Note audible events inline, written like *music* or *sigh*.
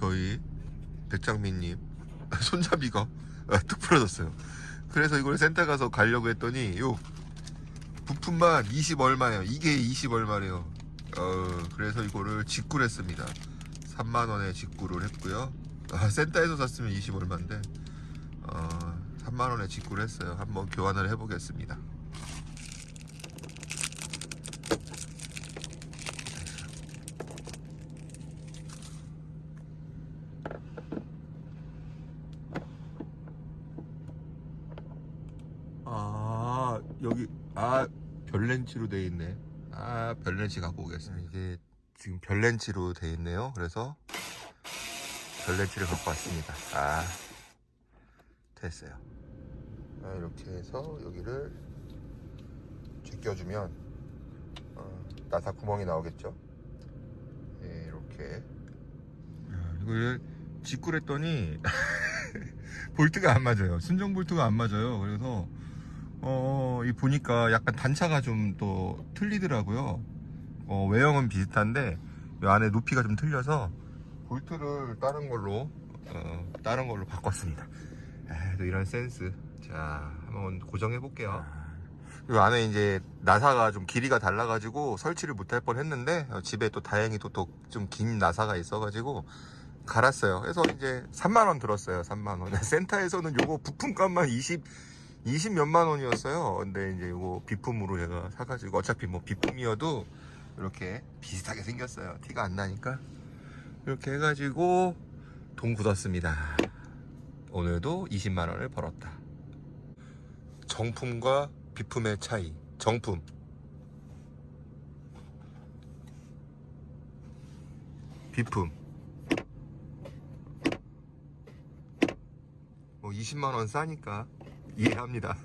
저희 백장민님 *laughs* 손잡이가 아, *laughs* 뚝 부러졌어요. 그래서 이걸 센터 가서 가려고 했더니 요 부품만 20 얼마예요. 이게 20 얼마래요. 어, 그래서 이거를 직구를 했습니다. 3만 원에 직구를 했고요. 아, 센터에서 샀으면 20 얼마인데 어, 3만 원에 직구를 했어요. 한번 교환을 해보겠습니다. 아 여기 아 별렌치로 돼 있네. 아 별렌치 갖고 오겠습니다. 이게 지금 별렌치로 돼 있네요. 그래서 별렌치를 갖고 왔습니다. 아 됐어요. 아, 이렇게 해서 여기를 제껴주면 어, 나사 구멍이 나오겠죠. 네, 이렇게 이걸 직구를 했더니 *laughs* 볼트가 안 맞아요. 순정 볼트가 안 맞아요. 그래서 어, 이 보니까 약간 단차가 좀 또 틀리더라고요. 어, 외형은 비슷한데 이 안에 높이가 좀 틀려서 볼트를 다른 걸로 어, 다른 걸로 바꿨습니다. 아, 또 이런 센스. 자, 한번 고정해 볼게요. 이 안에 이제 나사가 좀 길이가 달라가지고 설치를 못할 뻔했는데 어, 집에 또 다행히 또 좀 긴 나사가 있어가지고 갈았어요. 그래서 이제 3만 원 들었어요. 3만 원. *laughs* 센터에서는 요거 부품값만 20 20 몇만 원이었어요. 근데 이제 요거 비품으로 제가 사가지고 어차피 뭐 비품이어도 이렇게 비슷하게 생겼어요. 티가 안 나니까 이렇게 해가지고 돈 굳었습니다. 오늘도 20만 원을 벌었다. 정품과 비품의 차이. 정품. 비품. 20만 원 싸니까 이해합니다.